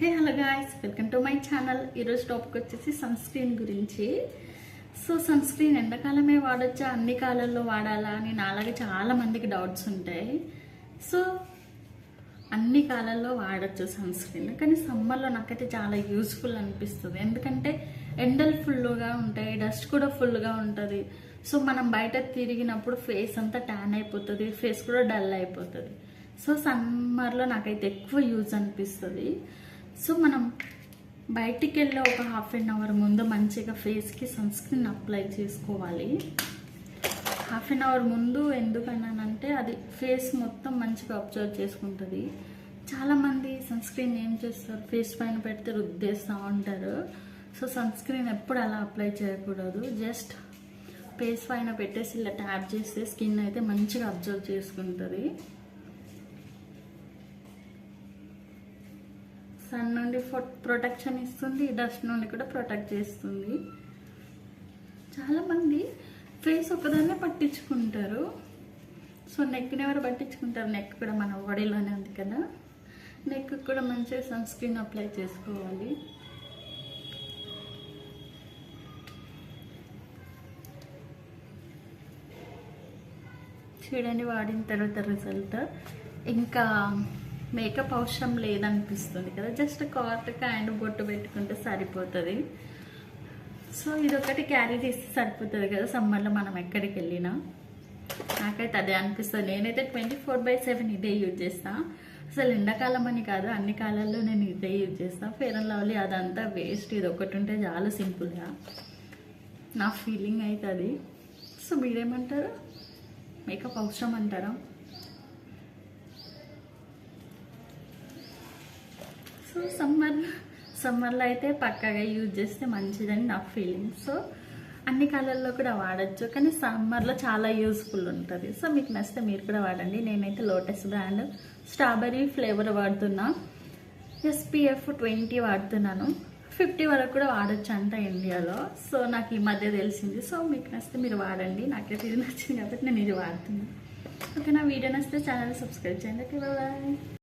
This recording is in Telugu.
Hey hello guys welcome to my channel ఈరోజు టాపిక్ వచ్చేసి సన్ స్క్రీన్ గురించి. సో సన్ స్క్రీన్ ఎండాకాలమే వాడొచ్చా? అన్ని కాలాల్లో వాడాలా అని నాలాగే చాలా మందికి డౌట్స్ ఉంటాయి. సో అన్ని కాలాల్లో వాడచ్చు సన్ స్క్రీన్ కానీ సమ్మర్లో నాకైతే చాలా యూస్ఫుల్ అనిపిస్తుంది. ఎందుకంటే ఎండలు ఫుల్గా ఉంటాయి డస్ట్ కూడా ఫుల్గా ఉంటుంది. సో మనం బయట తిరిగినప్పుడు ఫేస్ అంతా ట్యాన్ అయిపోతుంది ఫేస్ కూడా డల్ అయిపోతుంది. సో సమ్మర్లో నాకైతే ఎక్కువ యూజ్ అనిపిస్తుంది. సో మనం బయటికి వెళ్ళి ఒక హాఫ్ అన్ అవర్ ముందు మంచిగా ఫేస్కి సన్ స్క్రీన్ అప్లై చేసుకోవాలి. హాఫ్ అన్ అవర్ ముందు ఎందుకన్నానంటే అది ఫేస్ మొత్తం మంచిగా అబ్జర్వ్ చేసుకుంటుంది. చాలామంది సన్ స్క్రీన్ ఏం చేస్తారు? ఫేస్ పైన పెడితే రుద్దేస్తూ ఉంటారు. సో సన్ స్క్రీన్ ఎప్పుడు అలా అప్లై చేయకూడదు. జస్ట్ ఫేస్ పైన పెట్టేసి ఇలా ట్యాప్ చేస్తే స్కిన్ అయితే మంచిగా అబ్జర్వ్ చేసుకుంటుంది. సన్ నుండి ప్రొటెక్షన్ ఇస్తుంది డస్ట్ నుండి కూడా ప్రొటెక్ట్ చేస్తుంది. చాలామంది ఫేస్ ఒకదాన్నే పట్టించుకుంటారు. సో నెక్ని ఎవరు పట్టించుకుంటారు? నెక్ కూడా మన బాడీలోనే ఉంది కదా. నెక్ కూడా మంచిగా సన్ స్క్రీన్ అప్లై చేసుకోవాలి. చూడండి వాడిన తర్వాత రిజల్ట్ ఇంకా మేకప్ అవసరం లేదనిపిస్తుంది కదా. జస్ట్ కాటుక అండ్ బొట్టు పెట్టుకుంటే సరిపోతుంది. సో ఇదొకటి క్యారీ చేస్తే సరిపోతుంది కదా సమ్మర్లో మనం ఎక్కడికి వెళ్ళినా. నాకైతే అదే అనిపిస్తుంది. నేనైతే ట్వంటీ ఫోర్ బై సెవెన్ ఇదే యూజ్ చేస్తాను అసలు ఎండాకాలం అని కాదు అన్ని కాలాల్లో నేను ఇదే యూజ్ చేస్తా. ఫేర్ అండ్ లవ్లీ అదంతా వేస్ట్. ఇది ఒకటి ఉంటే చాలా సింపుల్గా నా ఫీలింగ్ అయితే అది సో మీరేమంటారు? మేకప్ అవసరం అంటారా? సో సమ్మర్ సమ్మర్లో అయితే పక్కగా యూజ్ చేస్తే మంచిదని నా ఫీలింగ్ సో అన్ని కాలాల్లో కూడా వాడచ్చు. కానీ సమ్మర్లో చాలా యూస్ఫుల్ ఉంటుంది. సో మీకు నచ్చితే మీరు కూడా వాడండి. నేనైతే లోటస్ బ్రాండ్ స్ట్రాబెర్రీ ఫ్లేవర్ వాడుతున్నా. ఎస్పీఎఫ్ ట్వంటీ వాడుతున్నాను. ఫిఫ్టీ వరకు కూడా వాడచ్చు అంట ఇండియాలో సో నాకు ఈ మధ్య తెలిసింది. సో మీకు నచ్చితే మీరు వాడండి. నాకైతే ఇది నచ్చింది కాబట్టి నేను ఇది వాడుతున్నాను ఓకే నా వీడియో నచ్చితే ఛానల్ సబ్స్క్రైబ్ చేయండి. Okay bye